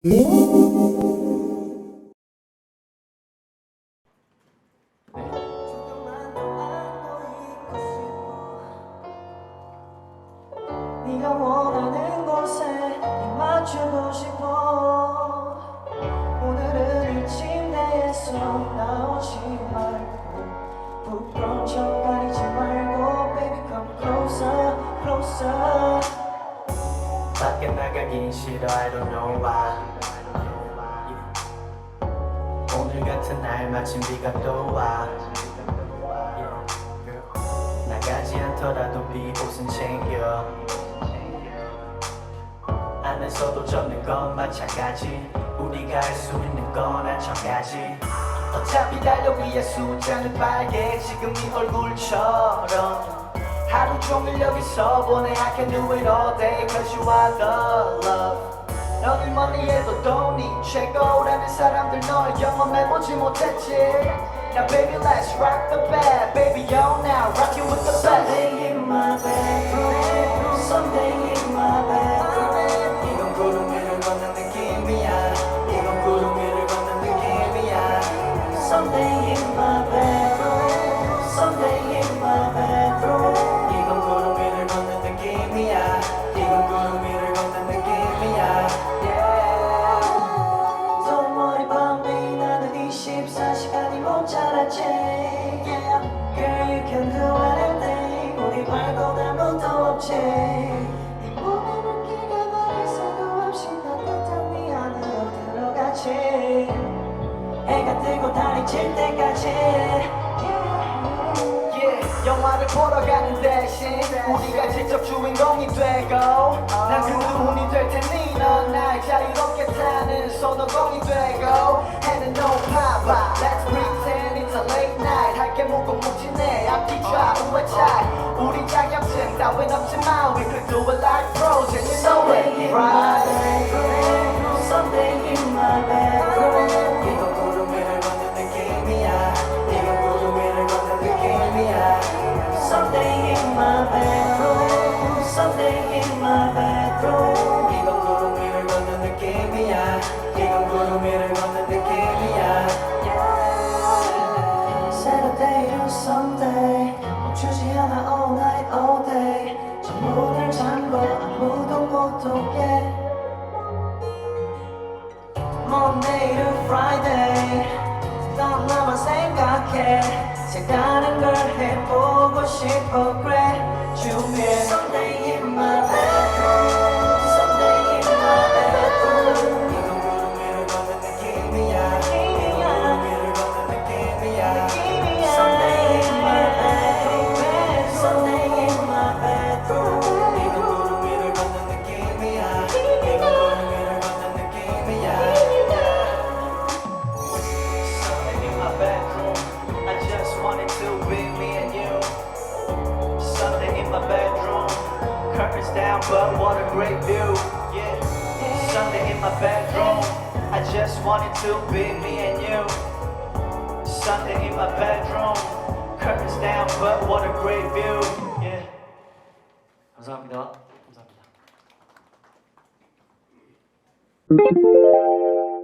네가 원하는 곳에 입 맞추고 싶어. 오늘은 이 침대에서 나오지 말고. 부끄러운 척 가리지 말고 Baby come closer closer 밖에 나가긴 싫어 I don't know why 오늘 같은 날 마침 비가 또와. 나가지 않더라도 비 옷은 챙겨. 안에서도 젖는 건 마찬가지. 우리가 할 수 있는 건 한 척가지. 어차피 달력 위에 숫자는 빨개. 지금 네 얼굴처럼 하루 종일 여기서 보내 I can do it all day cause you are the love 너를 멀리해도 돈이 최고라는 사람들 널 경험해보지 못했지 Now baby let's rock the bed Baby yo now rock you with the best Someday in my bedroom Someday in my bedroom 이건 구름 위를 걷는 느낌이야 이건 구름 위를 걷는 느낌이야 Someday in my bedroom 시간이 모자라지 yeah. Girl you can do anything. 우리 말고 아무도 없지. 네 몸에 물기가 해가 뜨고 달이 질 때까지. Yeah. 영화를 보러 가는 대신 우리가 직접 주인공이 되고 난 그분이 될 테니 넌날 자유롭게 타는 손오공이 되고 자격증 따윈 없지만 We could do it like Monday 나만 생각해. 색다른 걸 해보고 싶어 down but what a great view Yeah Sunday in my bedroom I just wanted to be me and you Sunday in my bedroom Curtains down but what a great view Yeah 감사합니다 감사합니다